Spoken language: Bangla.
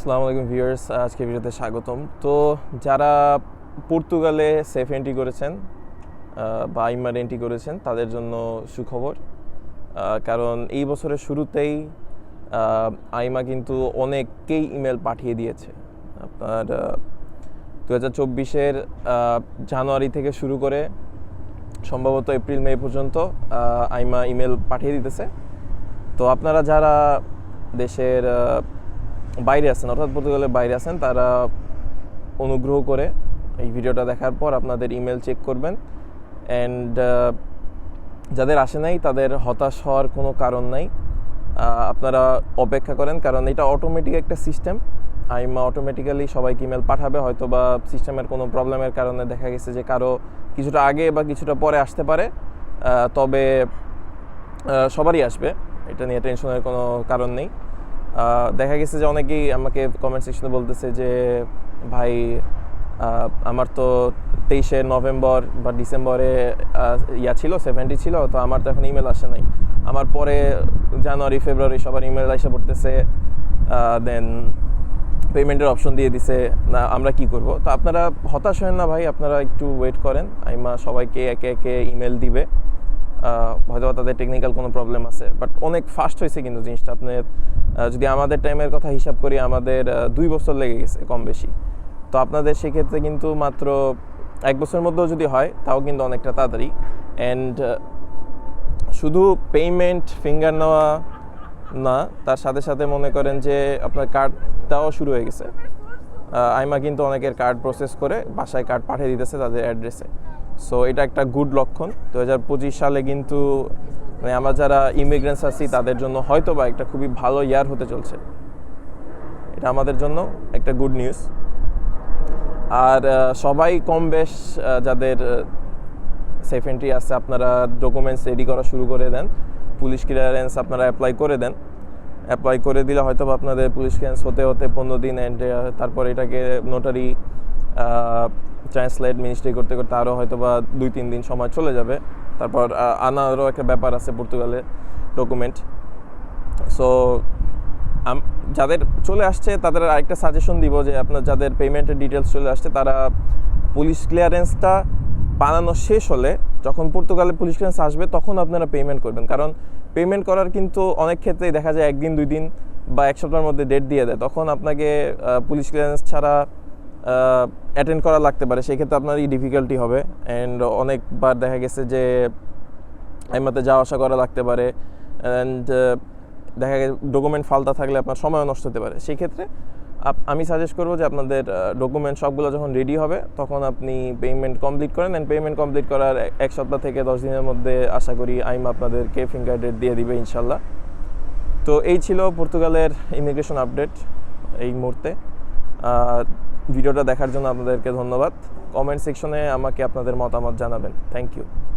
আসসালামু আলাইকুম ভিউয়ার্স, আজকে ভিডিওতে স্বাগতম। তো যারা পর্তুগালে সেফ এন্ট্রি করেছেন বা আইমার এন্ট্রি করেছেন, তাদের জন্য সুখবর। কারণ এই বছরের শুরুতেই আইমা কিন্তু অনেককেই ইমেল পাঠিয়ে দিয়েছে। আপনার দু হাজার চব্বিশের জানুয়ারি থেকে শুরু করে সম্ভবত এপ্রিল, মে পর্যন্ত আইমা ইমেল পাঠিয়ে দিতেছে। তো আপনারা যারা দেশের বাইরে আছেন, অর্থাৎ পর্তুগালের বাইরে আছেন, তারা অনুগ্রহ করে এই ভিডিওটা দেখার পর আপনাদের ইমেল চেক করবেন। অ্যান্ড যাদের আসে নাই, তাদের হতাশ হওয়ার কোনো কারণ নাই। আপনারা অপেক্ষা করেন, কারণ এটা অটোমেটিক একটা সিস্টেম আইমা অটোমেটিক্যালি সবাইকে ইমেল পাঠাবে হয়তো বা সিস্টেমের কোনো প্রবলেমের কারণে দেখা গেছে যে কারও কিছুটা আগে বা কিছুটা পরে আসতে পারে। তবে সবারই আসবে, এটা নিয়ে টেনশনের কোনো কারণ নেই। দেখা গেছে যে অনেকেই আমাকে কমেন্ট সেকশনে বলতেছে যে, ভাই আমার তো তেইশে নভেম্বর বা ডিসেম্বরে ইয়া ছিল সেভেন্টি ছিল, তো আমার তো এখন ইমেল আসে নাই। আমার পরে জানুয়ারি, ফেব্রুয়ারি সবার ইমেল এসে পড়তেছে দেন পেমেন্টের অপশন দিয়ে দিছে, না, আমরা কি করব? তো আপনারা হতাশ হয়েন না ভাই, আপনারা একটু ওয়েট করেন। আইমা সবাইকে একে একে ইমেল দিবে। হয়তো তাদের টেকনিক্যাল কোনো প্রবলেম আছে বাট অনেক ফাস্ট হয়েছে কিন্তু জিনিসটা। আপনার যদি আমাদের টাইমের কথা হিসাব করি, আমাদের দুই বছর লেগে গেছে কম বেশি। তো আপনাদের সেক্ষেত্রে কিন্তু মাত্র এক বছরের মধ্যেও যদি হয়, তাও কিন্তু অনেকটা তাড়াতাড়ি। অ্যান্ড শুধু পেমেন্ট ফিঙ্গার নেওয়া না, তার সাথে সাথে মনে করেন যে আপনার কার্ডটাও শুরু হয়ে গেছে। আইমা কিন্তু অনেকের কার্ড প্রসেস করে, বাসায় কার্ড পাঠিয়ে দিতেছে তাদের অ্যাড্রেসে সো এটা একটা গুড লক্ষণ। দু হাজার পঁচিশ সালে কিন্তু মানে আমরা যারা ইমিগ্রেন্টস আছি, তাদের জন্য হয়তো বা একটা খুবই ভালো ইয়ার হতে চলছে। এটা আমাদের জন্য একটা গুড নিউজ আর সবাই কম বেশ যাদের সেফ এন্ট্রি আছে, আপনারা ডকুমেন্টস রেডি করা শুরু করে দেন। পুলিশ ক্লিয়ারেন্স আপনারা অ্যাপ্লাই করে দেন। অ্যাপ্লাই করে দিলে হয়তো আপনাদের পুলিশ ক্লিয়ারেন্স হতে হতে পনেরো দিন অ্যান্ড তারপর এটাকে নোটারি ট্রান্সলেট মিনিস্ট্রি করতে করতে আরও হয়তো বা দুই, তিন দিন সময় চলে যাবে। তারপর আনারও একটা ব্যাপার আছে পর্তুগালে ডকুমেন্ট সো যাদের চলে আসছে, তাদের আরেকটা সাজেশন দিব যে আপনার যাদের পেমেন্টের ডিটেলস চলে আসছে, তারা পুলিশ ক্লিয়ারেন্সটা বানানো শেষ হলে, যখন পর্তুগালে পুলিশ ক্লিয়ারেন্স আসবে, তখন আপনারা পেমেন্ট করবেন। কারণ পেমেন্ট করার কিন্তু অনেক ক্ষেত্রেই দেখা যায়, একদিন, দুই দিন বা এক সপ্তাহের মধ্যে ডেট দিয়ে দেয়। তখন আপনাকে পুলিশ ক্লিয়ারেন্স ছাড়া অ্যাটেন্ড করা লাগতে পারে সেই ক্ষেত্রে আপনারই ডিফিকাল্টি হবে। অ্যান্ড অনেকবার দেখা গেছে যে আইমাতে যাওয়া আসা করা লাগতে পারে। অ্যান্ড দেখা গেছে ডকুমেন্ট ফালতা থাকলে আপনার সময়ও নষ্ট হতে পারে। সেই ক্ষেত্রে আমি সাজেস্ট করব যে আপনাদের ডকুমেন্ট সবগুলো যখন রেডি হবে, তখন আপনি পেমেন্ট কমপ্লিট করেন। অ্যান্ড পেমেন্ট কমপ্লিট করার এক- সপ্তাহ থেকে দশ দিনের মধ্যে আশা করি আইম আপনাদেরকে ফিঙ্গার ডেট দিয়ে দিবে ইনশাল্লাহ। তো এই ছিল পর্তুগালের ইমিগ্রেশন আপডেট এই মুহূর্তে। ভিডিওটা দেখার জন্য আপনাদেরকে ধন্যবাদ। কমেন্ট সেকশনে আমাকে আপনাদের মতামত জানাবেন। Thank you